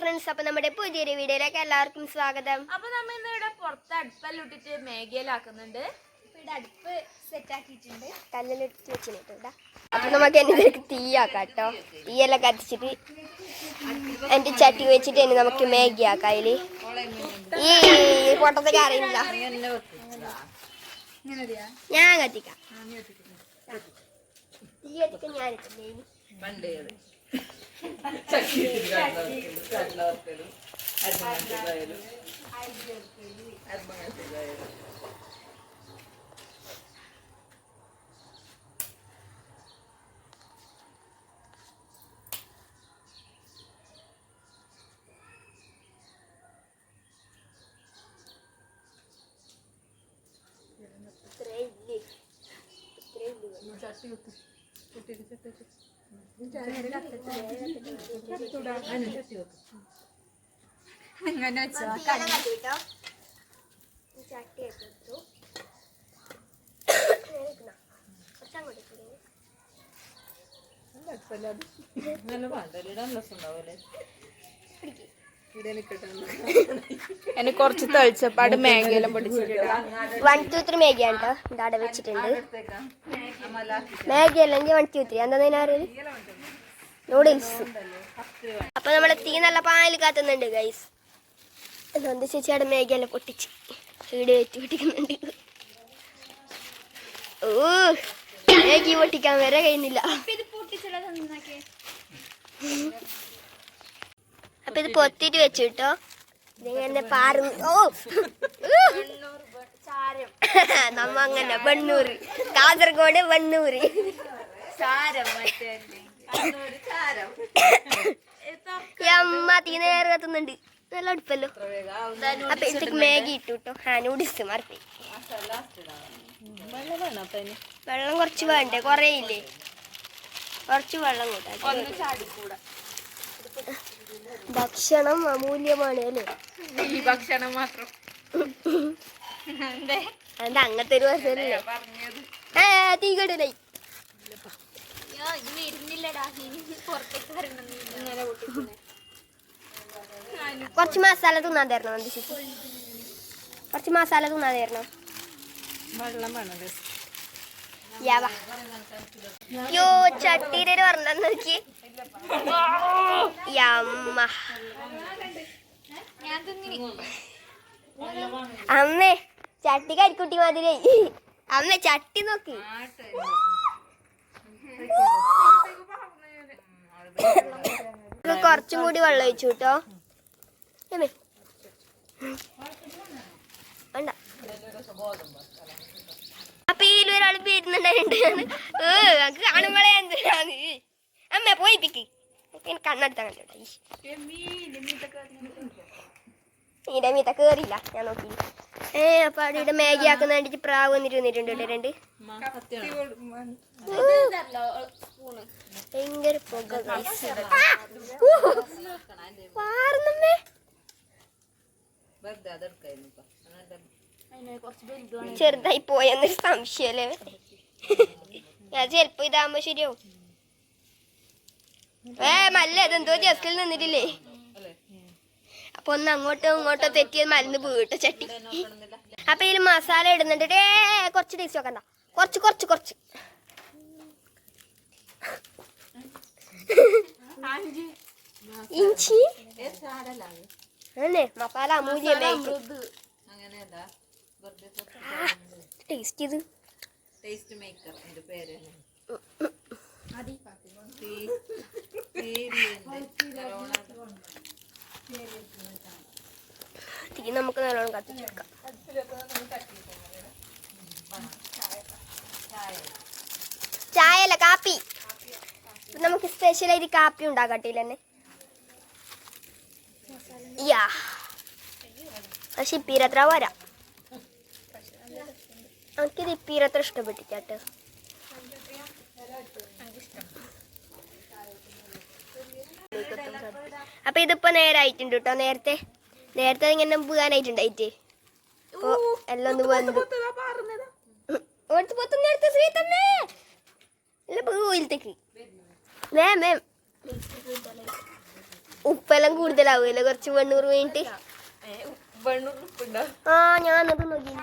Friends അപ്പൊ നമ്മുടെ പുതിയൊരു വീഡിയോയിലേക്ക് എല്ലാവർക്കും സ്വാഗതം. അപ്പൊ നമ്മ ഇന്ന് ഇവിടെ പുറത്ത് അടുപ്പല്ലിട്ടിട്ട് മേഘയിലാക്കുന്നുണ്ട് ഇവിടെ അടുപ്പ് സെറ്റ് ആക്കിയിട്ടുണ്ട്. കല്ലിലിട്ട് വെച്ചിട്ട് അപ്പൊ നമുക്ക് എന്നിലേക്ക് തീയാക്കാം കേട്ടോ തീയെല്ലാം കത്തിച്ചിട്ട് എന്റെ ചട്ടി വെച്ചിട്ട് ഇനി നമുക്ക് മാഗി ആക്കാം അതിൽ. ഈ പൊട്ടത്തേക്ക് അറിയില്ല. ഞാൻ കത്തിക്കാം. തീ കത്തിക്കാൻ ഞാൻ ഇട്ടില്ലേ ഇനി? ഇത്രേ ഇല്ലേ? ഇത്രേ ഇല്ലേ? അങ്ങനെ വെച്ചോ ചട്ടി ഒക്കെ ഇട്ടു. നേരെ നിൽക്കണം. കുറച്ചങ്ങോട്ട് ഇട്ടില്ലേ? എന്നെ കുറച്ച് തെളിച്ചപ്പാട് മേഘയെല്ലാം പൊടിച്ചിട്ടുണ്ട് വൺ ടു ത്രീ മേഗിയാണ് കേട്ടോ ഇതാടെ വെച്ചിട്ടുണ്ട്. മാഗി അല്ലെങ്കിൽ വൺ ടു ത്രീ എന്താ നൂഡിൽസ് അപ്പൊ നമ്മളെ തീ നല്ല പാലിൽ കാത്തുന്നുണ്ട് ഗൈസ് എന്താ ചേച്ചിയുടെ മാഗി എല്ലാം പൊട്ടിച്ച്? വീട് വെച്ച് പൊട്ടിക്കുന്നുണ്ട്. ഓ മേഘി പൊട്ടിക്കാൻ വരെ കഴിയുന്നില്ല. അപ്പൊ ഇത് പൊത്തിട്ട് വെച്ചു കേട്ടോ ഇതിങ്ങനെ പാറുന്നു ഓ. നമ്മ അങ്ങനെ വെണ്ണൂറ്. കാസർഗോഡ് വെണ്ണൂറ്. അമ്മ തീ നേരെ കത്തുന്നുണ്ട്. നല്ല അടുപ്പല്ലോ. അപ്പൊ ഇതിക്ക് മാഗി ഇട്ടു കേട്ടോ ആ നൂഡിൽസ് മറപ്പി വെള്ളം കുറച്ച് വേണ്ടേ? കൊറേ ഇല്ലേ? കുറച്ച് വെള്ളം കൂട്ടാ. ഭക്ഷണം അമൂല്യമാണ് അല്ലേ? ഈ ഭക്ഷണം മാത്രം. എന്താ അങ്ങനത്തെ ഒരു തീ പൊട്ടിക്കുന്നേ കുറച്ച് മസാല തിന്നാൻ തരണം കുറച്ച് മസാല തിന്നാൻ തരണം. വെള്ളം വേണം യോ നോക്കി. ചട്ടി കരിക്കുട്ടി മാതിരി. അമ്മ ചട്ടി നോക്കി. കുറച്ചും കൂടി വെള്ളം ഒഴിച്ചു കേട്ടോ. വേണ്ട. ഏ ഞങ്ങക്ക് കാണുമ്പോഴേ എന്തിനാണ് അമ്മ പോയിപ്പിക്ക് എനിക്ക് കണ്ണെടുത്താ കണ്ടോട്ടെ കേറില്ല ഞാൻ നോക്കി. ഏ അപ്പൊ അവിടെ മാഗി ആക്കുന്ന വേണ്ടിട്ട് പ്രാവ് വന്നിട്ട് വന്നിട്ടുണ്ട് രണ്ട്. ഭയങ്കര പുക ചെറുതായി പോയെന്നൊരു സംശയല്ലേ? ഞാൻ ചെലപ്പോ ഇതാകുമ്പോ ശരിയാവും. ഏ മല്ല അതെന്തോ ജസ്റ്റിൽ നിന്നിട്ടില്ലേ? അപ്പൊ ഒന്ന് അങ്ങോട്ടോ ഇങ്ങോട്ടോ തെറ്റിയത് മരുന്ന് വീട്ട ചട്ടി. അപ്പൊ ഇതിൽ മസാല ഇടുന്നുണ്ട്. ഏ കുറച്ച് ടേസ്റ്റ് നോക്കണ്ട കുറച്ച് കുറച്ച് കുറച്ച്. ഇഞ്ചി? അല്ലേ മസാല അമൂല്യ ടേസ്റ്റ് ഇത് ടേസ്റ്റ് മേക്കർ എന്റെ പേര്. തീ നമുക്ക് നല്ലോണം കത്തിച്ചെടുക്കാം ചായ അല്ല കാപ്പി. നമുക്ക് സ്പെഷ്യലായിട്ട് കാപ്പി ഉണ്ടാക്കട്ടില്ല തന്നെ യാ. പക്ഷെ ഇപ്പീരത്ര വരാം. എനിക്കിത് ഇപ്പീരത്ര ഇഷ്ടപ്പെട്ടിട്ടാട്ട് അപ്പൊ ഇതിപ്പോ നേരായിട്ടുണ്ട് കേട്ടോ നേരത്തെ നേരത്തെ ഇങ്ങനെ പോകാനായിട്ടുണ്ടായിട്ട് അപ്പൊ എല്ലാം ഒന്ന് വന്നു ഓടുത്ത് പൊത്തുന്ന അടുത്ത ശ്രീതമ്മേ അല്ല പോയിലത്തേക്ക് മേം മേം. ഉപ്പെല്ലാം കൂടുതലാവുമല്ലോ കുറച്ച് വെണ്ണൂറ് വേണ്ടിട്ട്. ആ ഞാനത് നോക്കി.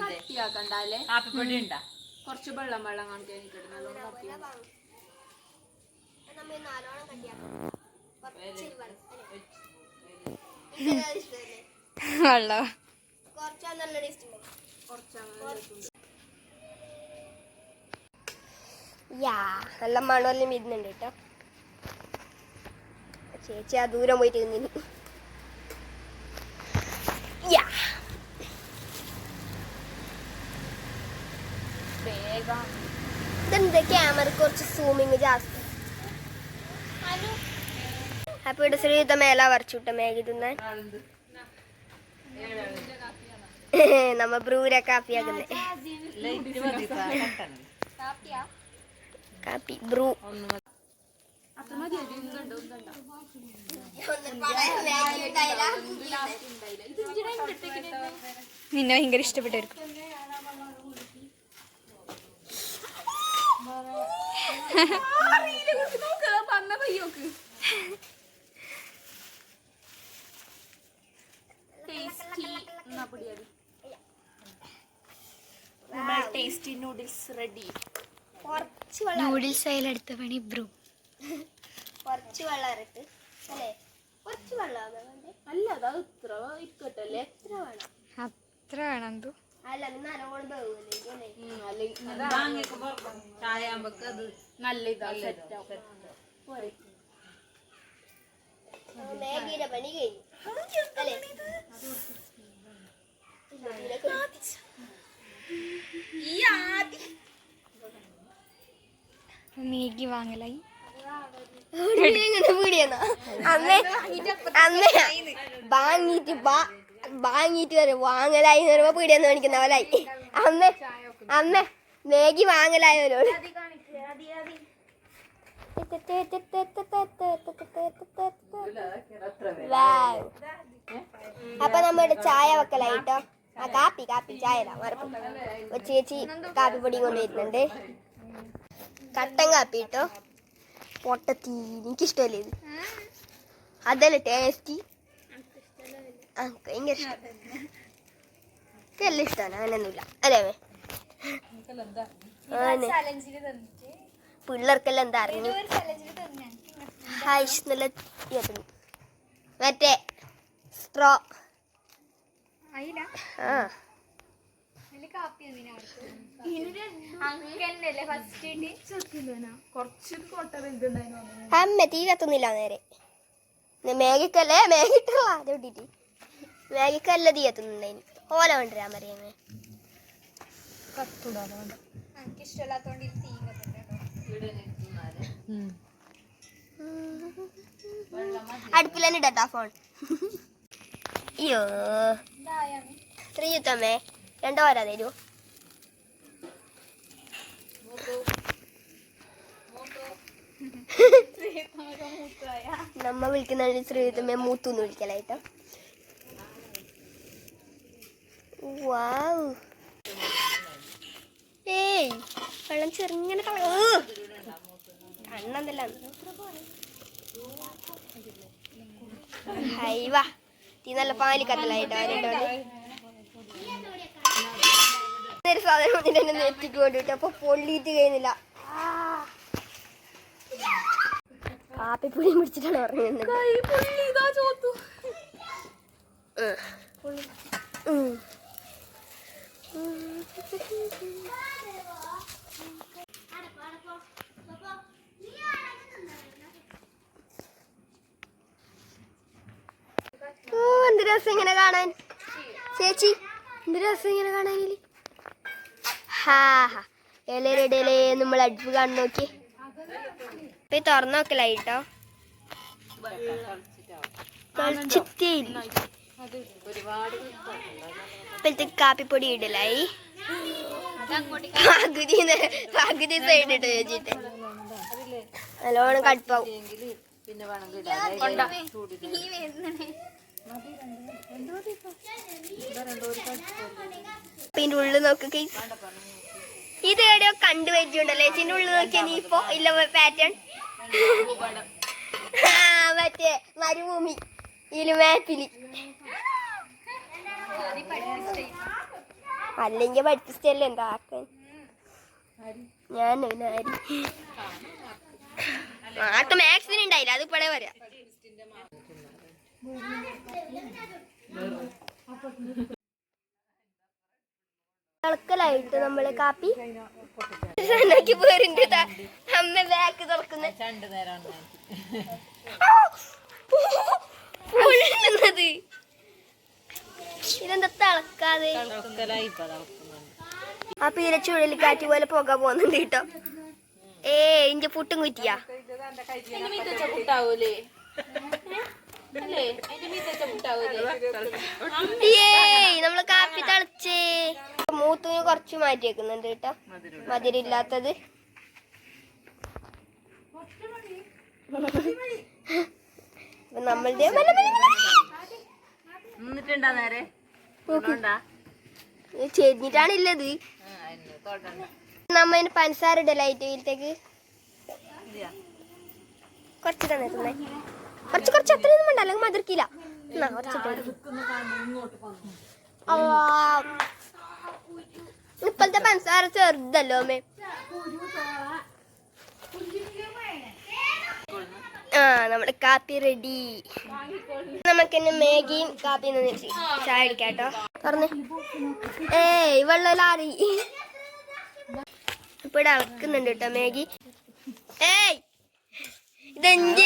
കട്ടിയാക്കണ്ടല്ലേ കാപ്പിപ്പൊടി ഉണ്ടാ കുറച്ച് വെള്ളം വെള്ളം കാണിക്കാൻ എനിക്കിട്ട് നല്ലോണം വെള്ളം. യാ നല്ല മണമെല്ലാം ഇരുന്നുണ്ട് കേട്ടോ ചേച്ചി ആ ദൂരം പോയിട്ട് വേഗം. ഇതെന്താ കുറച്ച് സൂമിങ് ജാസ്തി. അപ്പൊ ഇവിടെ ശ്രീയുദ്ധ മേല വരച്ചുട്ട മേഘി തിന്നാൻ. നമ്മ ബ്രൂര കാപ്പി ആക്കുന്നേ. ലൈറ്റ് മതി കട്ടൻ കാപ്പി ബ്രൂ. നിന്നെ ഭയങ്കര ഇഷ്ടപ്പെട്ടായിരിക്കും ടേസ്റ്റി നൂഡിൽസ് റെഡി കുറച്ച് നൂഡിൽസ് അതിലെടുത്ത പണി ബ്രൂ. കുറച്ച് വെള്ളം ഇറട്ട് അല്ലേ? കുറച്ച് വെള്ളം അല്ല അത് ഇത്ര ഇരിക്കട്ടല്ലേ എത്ര വേണം? അത്ര വേണം എന്തോ? നല്ല ഇതാ മാഗിയുടെ പണി കഴിഞ്ഞു. അല്ലേ? മേഗി വാങ്ങലായി. വാങ്ങലായി പീടിയെന്ന് കാണിക്കുന്നവരായി അമ്മ അന്ന് മേഗി വാങ്ങലായവരോട്. അപ്പൊ നമ്മുടെ ചായ വെക്കലായിട്ടോ? ആ കാപ്പി കാപ്പി ചായ ചേച്ചി കാപ്പി പൊടിയും കൊണ്ടുവരുന്നുണ്ട് കട്ടൻ കാപ്പി കേട്ടോ പൊട്ടത്തി എനിക്കിഷ്ടമല്ലേ ഇത്? അതല്ലേ ടേസ്റ്റി ആ ഭയങ്കര ഇഷ്ടം. എല്ലാം ഇഷ്ടമാണ് അങ്ങനെയൊന്നുമില്ല. അല്ലേ പിള്ളേർക്കെല്ലാം എന്താ അറിഞ്ഞു? ഹായ് നല്ല. മറ്റേ സ്ട്രോ ആ കാപ്പി അങ്ങനല്ലേ ഫസ്റ്റ് കുറച്ച് കൊട്ട വലുതുണ്ടായിരുന്നു അമ്മ തീ കത്തുന്നില്ല നേരെ നെ മേഘക്കല്ലേ മേഘിട്ടുള്ള അത് വിട്ടിട്ട് മേഘക്കല്ല തീ കത്തുന്നുണ്ടായിന്. ഓല കൊണ്ടുവരാൻ പറയാമേ എനിക്ക് ഇഷ്ടമല്ലാത്തോണ്ട് ഇത് തീ അടുപ്പിൽ തന്നെ ഇടട്ടാ ഫോൺ അയ്യോ. ശ്രീയുത്തമ്മേ രണ്ടോ വരാ തരൂ. നമ്മ വിളിക്കുന്ന ശ്രീയുത്തമ്മയെ മൂത്തുന്ന് വിളിക്കലായിട്ടോ. വാവ്. ഏയ് വെള്ളം ചെറുങ്ങനെ കള കണ്ണെന്തല്ല. ഹൈവാ തീ നല്ല പാലി കത്തലായിട്ടോ ഒരു സാധനം വന്നിട്ട് എന്നെ നെറ്റിക്ക് കൊണ്ടിട്ട് അപ്പൊ പൊള്ളിയിട്ട് കഴിയുന്നില്ല കാപ്പിപ്പൊടി പിടിച്ചിട്ടാണ് പറഞ്ഞത്. ഓ എന്ത് രസം ഇങ്ങനെ കാണാൻ ചേച്ചി എന്ത് രസം ഇങ്ങനെ കാണാൻ ഇതിൽ. ഹാ നമ്മൾ അടുപ്പ് കാണു നോക്കി. ഇപ്പൊ ഈ തുറന്നു നോക്കലായിട്ടോ കളിച്ചിട്ടേ. ഇപ്പോഴത്തെ കാപ്പിപ്പൊടി ഇടലായി. പകുതി പകുതി സൈഡ് ഇട്ട് വെച്ചിട്ട് നല്ലോണം കടുപ്പാവും. പിന്നെ വേണമെങ്കിൽ പിന്നെ ഉള്ളിൽ നോക്ക് ഇത് എവിടെയോ കണ്ടു വെച്ചിട്ടുണ്ടല്ലേ ഇതിന്റെ ഉള്ളിൽ നോക്കിയാ നീ ഇപ്പൊ ഇല്ല പാറ്റേൺ മറ്റേ മരുഭൂമി. ഇതിൽ മാപ്പിൽ അല്ലെങ്കിൽ പഠിപ്പിച്ചല്ലേ എന്താ ആക്കാൻ ഞാൻ ആർക്ക് ആർക്കും മാത്സിന് ഉണ്ടായില്ല? അത് ഇപ്പോഴേ പറയാം. തിളക്കലായിട്ട് നമ്മൾ കാപ്പി നോക്കി പോരുണ്ട് അമ്മ ബാക്ക് തുറക്കുന്ന പൊള്ളുന്നത് ഇതെന്താ തിളക്കാതെ ആ പീര ചുഴലിക്കാറ്റ് പോലെ പുക പോകുന്നുണ്ട് കേട്ടോ ഏ ഇന്റെ പുട്ടും കുറ്റിയാ നമ്മൾ കാപ്പി തളിച്ച്. മൂത്തുന് കുറച്ച് മാറ്റി വെക്കുന്നുണ്ട് കേട്ടോ മധുരില്ലാത്തത് നമ്മളുടെ മെല്ലെ മെല്ലെ മെല്ലെ. നിന്നിട്ടുണ്ടാ നേരെ? ഉണ്ടാ ചെരിഞ്ഞിട്ടാണ് ഉള്ളത് നമ്മ പഞ്ചസാര ഇടലായിട്ട് വീട്ടിലേക്ക് കുറച്ചിട്ടാണ് കുറച്ച് തന്നെ തിന്നേ കുറച്ച് കുറച്ച് അത്രയൊന്നും വേണ്ട. അല്ലെങ്കിൽ കുറച്ചിട്ട് ഇപ്പോഴത്തെ പഞ്ചസാര ചെറുതല്ലോ മേ ആ നമ്മുടെ കാപ്പി റെഡി നമുക്ക് തന്നെ മാഗിയും കാപ്പിയും തന്നിട്ട് ചായ അടിക്കാട്ടോ കേട്ടോ പറഞ്ഞേ ഏയ് വെള്ളം ലാറി ഇവിടെ അളക്കുന്നുണ്ട് കേട്ടോ മാഗി. ഇതെഞ്ച്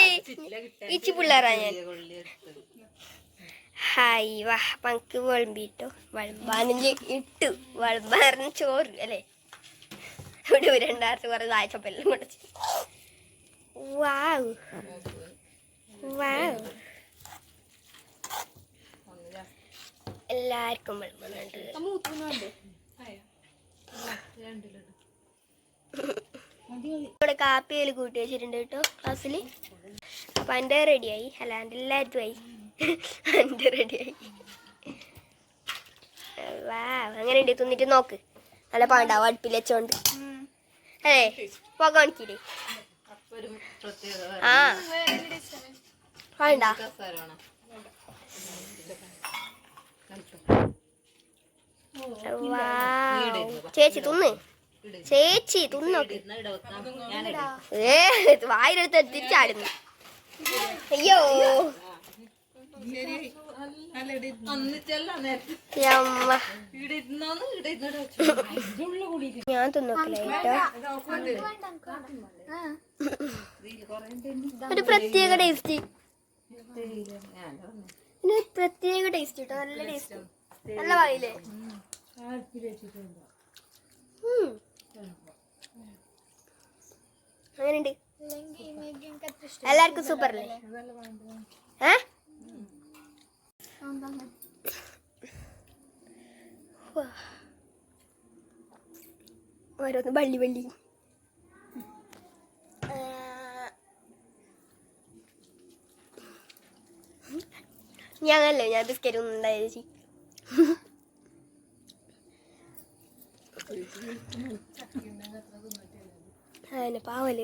ഇച്ചി പിള്ളേരാ ഞാൻ. ഹായ് വാ പങ്ക് വിളമ്പിട്ടോ. വിളമ്പാനിഞ്ച് ഇട്ടു. വളമ്പാറിന് ചോറ് അല്ലേ? ഇവിടെ ഒരു രണ്ടായിരത്തി കുറെ താഴ്ചപ്പെല്ലാം മുടച്ചു വാവ്. വാവ്. എല്ലാവർക്കും വിളമ്പുന്നുണ്ട്. ഇവിടെ കാപ്പിയിൽ കൂട്ടി വെച്ചിട്ടുണ്ട് കേട്ടോ ക്ലാസ്സിൽ അപ്പം എന്റെ റെഡിയായി അല്ല എന്റെ എല്ലായിടത്തും ആയി എന്റെ റെഡിയായി വാ അങ്ങനെ ഉണ്ട് തിന്നിട്ട് നോക്ക്. നല്ല പാണ്ടാവും അടുപ്പിൽ വെച്ചോണ്ട്. അതെ പുക കാണിക്കില്ലേ? ആ. വേണ്ട ചേച്ചി തിന്ന്. ചേച്ചി തിന്നോക്ക് വായിലെടുത്ത് തിരിച്ചാടുന്നു. അയ്യോ. ഞാൻ തിന്നോക്കില്ല ഒരു പ്രത്യേക ടേസ്റ്റ് പ്രത്യേക ടേസ്റ്റ് കേട്ടോ. നല്ല ടേസ്റ്റ് നല്ല വായില്ലേ. അങ്ങനെയുണ്ട്. എല്ലാവർക്കും സൂപ്പർ അല്ലേ ഏ. ഓരോന്ന് വള്ളി വള്ളി. ഞാനല്ലേ ഞാൻ ബിസ്ക്കറ്റ് ഒന്നും ഉണ്ടായിരുന്നു ചേച്ചി. അതിന് പാവൽ.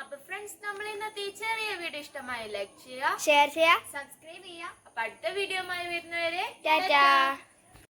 അപ്പൊ ഫ്രണ്ട്സ് നമ്മൾ ഇന്നത്തെ ഈ ചെറിയ വീഡിയോ ഇഷ്ടമായ ലൈക്ക് ചെയ്യുക ഷെയർ ചെയ്യുക. സബ്സ്ക്രൈബ് ചെയ്യുക. അപ്പൊ അടുത്ത വീഡിയോ വരുന്നവരെ ടാറ്റാ